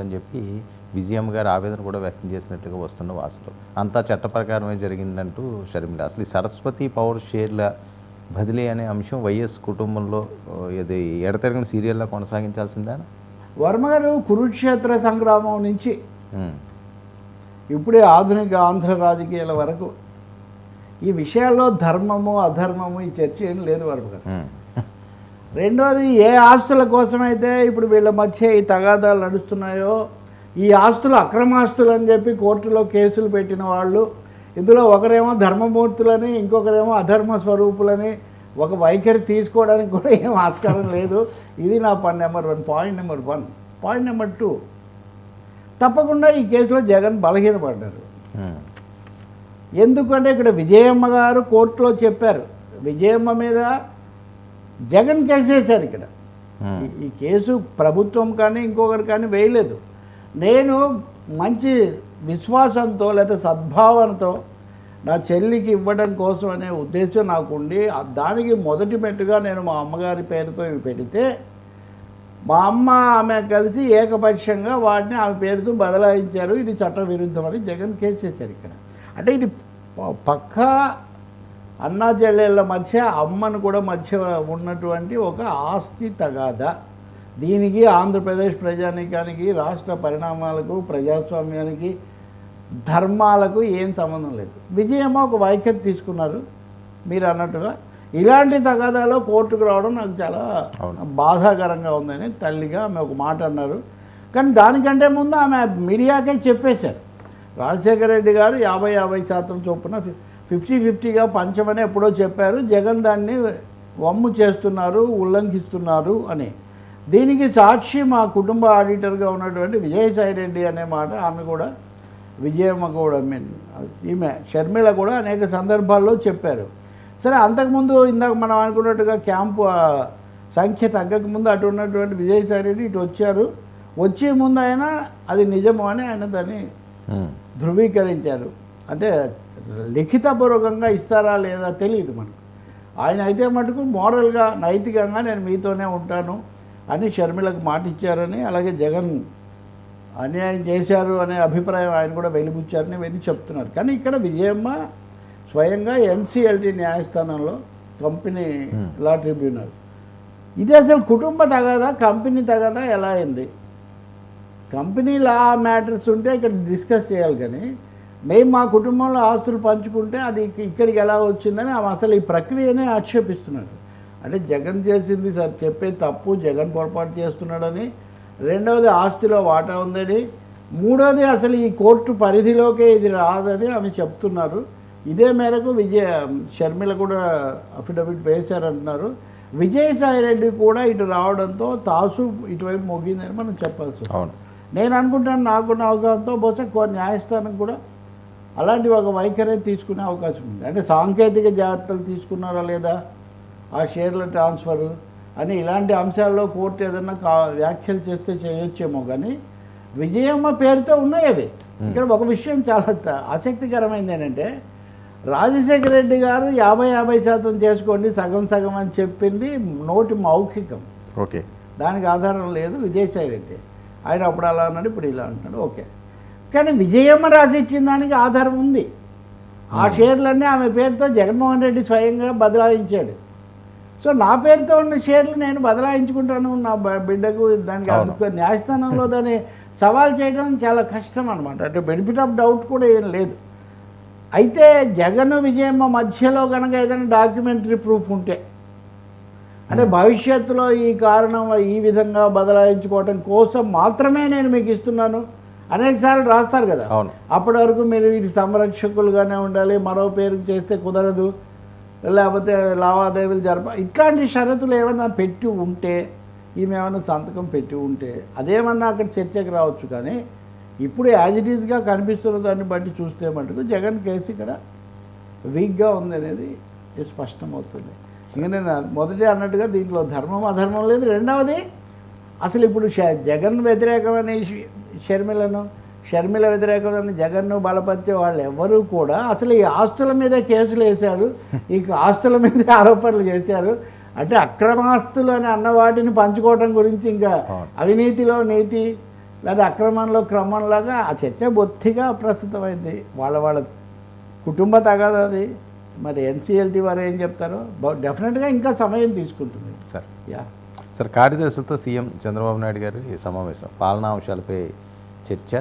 ఉంటుందని చెప్పి విజయమ్మ గారు ఆవేదన కూడా వ్యక్తం చేసినట్టుగా వస్తున్న వాసులు అంతా చట్ట ప్రకారమే జరిగిందంటూ షర్మిల. అసలు ఈ సరస్వతి పవర్ షేర్ల బదిలీ అనే అంశం వైఎస్ కుటుంబంలో ఇది ఎడతెరగని సీరియల్లా కొనసాగించాల్సిందా? వర్మ గారు కురుక్షేత్ర సంగ్రామం నుంచి ఇప్పుడే ఆధునిక ఆంధ్ర రాజకీయాల వరకు ఈ విషయాల్లో ధర్మము అధర్మము ఈ చర్చ ఏం లేదు వర్మ గారు. ఉమ్, రెండోది ఏ ఆస్తుల కోసమైతే ఇప్పుడు వీళ్ళ మధ్య ఈ తగాదాలు నడుస్తున్నాయో ఈ ఆస్తులు అక్రమాస్తులు అని చెప్పి కోర్టులో కేసులు పెట్టిన వాళ్ళు ఇందులో ఒకరేమో ధర్మమూర్తులని ఇంకొకరేమో అధర్మ స్వరూపులని ఒక వైఖరి తీసుకోవడానికి కూడా ఏం ఆస్కారం లేదు. ఇది నా పని number one point number one point number two తప్పకుండా ఈ కేసులో జగన్ బలహీనపడ్డారు. ఉమ్, ఎందుకంటే ఇక్కడ విజయమ్మ గారు కోర్టులో చెప్పారు. విజయమ్మ మీద జగన్ కేసు వేశారు ఇక్కడ. ఈ- కేసు ప్రభుత్వం కానీ ఇంకొకరు కానీ వేయలేదు. నేను మంచి విశ్వాసంతో లేదా సద్భావనతో నా చెల్లికి ఇవ్వడం కోసం అనే ఉద్దేశం నాకుండి ఆ- దానికి మొదటి మెట్టుగా నేను మా అమ్మగారి పేరుతో ఇవి పెడితే మా అమ్మ ఆమె కలిసి ఏకపక్షంగా వాటిని ఆమె పేరుతో బదలాయించారు. ఇది చట్ట విరుద్ధమని జగన్ కేసు వేశారు ఇక్కడ. అంటే ఇది పక్కా అన్నా చెల్లెళ్ళ మధ్య అమ్మను కూడా మధ్య ఉన్నటువంటి ఒక ఆస్తి తగాదా. దీనికి ఆంధ్రప్రదేశ్ ప్రజానీకానికి రాష్ట్ర పరిణామాలకు ప్రజాస్వామ్యానికి ధర్మాలకు ఏం సంబంధం లేదు. విజయమ్మ ఒక వైఖరి తీసుకున్నారు. మీరు అన్నట్టుగా ఇలాంటి తగాదాలో కోర్టుకు రావడం నాకు చాలా. బాధాకరంగా ఉందని తల్లిగా ఆమె ఒక మాట అన్నారు. కానీ దానికంటే ముందు ఆమె మీడియాకే చెప్పేశారు. రాజశేఖర రెడ్డి గారు యాభై యాభై శాతం చొప్పున ఫిఫ్టీ ఫిఫ్టీగా పంచమని ఎప్పుడో చెప్పారు. జగన్ దాన్ని వమ్ము చేస్తున్నారు ఉల్లంఘిస్తున్నారు అని. దీనికి సాక్షి మా కుటుంబ ఆడిటర్గా ఉన్నటువంటి విజయసాయి రెడ్డి అనే మాట ఆమె కూడా విజయమ్మ కూడా మీన్ ఈమె షర్మిల కూడా అనేక సందర్భాల్లో చెప్పారు. సరే అంతకుముందు ఇందాక మనం అనుకున్నట్టుగా క్యాంపు సంఖ్య తగ్గకముందు అటు ఉన్నటువంటి విజయసాయి రెడ్డి ఇటు వచ్చారు. వచ్చే ముందు ఆయన అది నిజము అని ఆయన దాన్ని ధృవీకరించారు. అంటే లిఖితపూర్వకంగా ఇస్తారా లేదా తెలియదు మనకు. ఆయన అయితే మటుకు మోరల్గా నైతికంగా నేను మీతోనే ఉంటాను అని షర్మిలకు మాట ఇచ్చారని అలాగే జగన్ అన్యాయం చేశారు అనే అభిప్రాయం ఆయన కూడా వెలిబుచ్చారని ఇవన్నీ చెప్తున్నారు. కానీ ఇక్కడ విజయమ్మ స్వయంగా ఎన్సిఎల్టీ న్యాయస్థానంలో కంపెనీ లా ట్రిబ్యునల్. ఇది అసలు కుటుంబ తగదా కంపెనీ తగదా ఎలా అయింది? కంపెనీ లా మ్యాటర్స్ ఉంటే ఇక్కడ డిస్కస్ చేయాలి కానీ మేము మా కుటుంబంలో ఆస్తులు పంచుకుంటే అది ఇక్క- ఇక్కడికి ఎలా వచ్చిందని ఆమె అసలు ఈ ప్రక్రియనే ఆక్షేపిస్తున్నారు అంటే జగన్ చేసింది సార్ చెప్పే తప్పు జగన్ పొరపాటు చేస్తున్నాడని రెండవది ఆస్తిలో వాటా ఉందని మూడవది అసలు ఈ కోర్టు పరిధిలోకే ఇది రాదని ఆమె చెప్తున్నారు. ఇదే మేరకు విజయ షర్మిల కూడా అఫిడవిట్ వేశారంటున్నారు. విజయసాయి రెడ్డి కూడా ఇటు రావడంతో తాసు ఇటువైపు మొగ్గిందని మనం చెప్పాల్సి. అవును. నేను అనుకుంటాను నాకున్న అవగాహనతో బహుశా న్యాయస్థానం కూడా అలాంటి ఒక వైఖరి తీసుకునే అవకాశం ఉంది. అంటే సాంకేతిక జాగ్రత్తలు తీసుకున్నారా లేదా? ఆ షేర్ల ట్రాన్స్ఫర్ అని ఇలాంటి అంశాల్లో కోర్టు ఏదన్నా కా వ్యాఖ్యలు చేస్తే చేయొచ్చేమో కానీ విజయమ్మ పేరుతో ఉన్నాయి అవి. ఇక్కడ ఒక విషయం చాలా ఆసక్తికరమైంది ఏంటంటే రాజశేఖర రెడ్డి గారు యాభై యాభై శాతం చేసుకోండి సగం సగం అని చెప్పింది నోటి మౌఖికం. ఓకే. దానికి ఆధారం లేదు విజయసాయి రెడ్డి. ఆయన అప్పుడు అలా అన్నాడు ఇప్పుడు ఇలా అంటున్నాడు. ఓకే. కానీ విజయమ్మ రాసి ఇచ్చిన దానికి ఆధారం ఉంది. ఆ షేర్లన్నీ ఆమె పేరుతో జగన్మోహన్ రెడ్డి స్వయంగా బదలాయించాడు. సో నా పేరుతో ఉన్న షేర్లు నేను బదలాయించుకుంటాను నా బిడ్డకు దానికి న్యాయస్థానంలో దాన్ని సవాల్ చేయడం చాలా కష్టం అనమాట అంటే బెనిఫిట్ ఆఫ్ డౌట్ కూడా ఏం లేదు. అయితే జగన్ విజయమ్మ మధ్యలో కనుక ఏదైనా డాక్యుమెంటరీ ప్రూఫ్ ఉంటే అంటే భవిష్యత్తులో ఈ కారణం ఈ విధంగా బదలాయించుకోవటం కోసం మాత్రమే నేను మీకు ఇస్తున్నాను. అనేకసార్లు రాస్తారు కదా. అవును. అప్పటి వరకు మీరు వీటి సంరక్షకులుగానే ఉండాలి మరో పేరు చేస్తే కుదరదు లేకపోతే లావాదేవీలు జరప ఇట్లాంటి షరతులు ఏమైనా పెట్టి ఉంటే ఈమె ఏమైనా సంతకం పెట్టి ఉంటే అదేమన్నా అక్కడ చర్చకు రావచ్చు కానీ ఇప్పుడు యాజ్ ఇట్ ఈజ్గా కనిపిస్తున్న దాన్ని బట్టి చూస్తే మటుకు జగన్ కేసు ఇక్కడ వీక్గా ఉంది అనేది స్పష్టమవుతుంది. ఇంకా నేను మొదటి అన్నట్టుగా దీంట్లో ధర్మం అధర్మం లేదు. రెండవది అసలు ఇప్పుడు జగన్ వ్యతిరేకమైన షర్మిలను షర్మిల వ్యతిరేకమైన జగన్ను బలపరిచే వాళ్ళు ఎవరూ కూడా అసలు ఈ ఆస్తుల మీద కేసులు వేశారు ఈ ఆస్తుల మీద ఆరోపణలు చేశారు. అంటే అక్రమాస్తులు అని అన్న వాటిని పంచుకోవడం గురించి ఇంకా అవినీతిలో నీతి లేదా అక్రమంలో క్రమంలాగా ఆ చర్చ బొత్తిగా ప్రస్తుతమైంది. వాళ్ళ వాళ్ళ కుటుంబ తగాదా అది. మరి ఎన్సీఎల్టీ వారు ఏం చెప్తారో? డెఫినెట్గా ఇంకా సమయం తీసుకుంటుంది. సార్. యా. సార్ కార్యదర్శులతో సీఎం చంద్రబాబు నాయుడు గారు ఈ సమావేశం. పాలనా అంశాలపై చర్చ.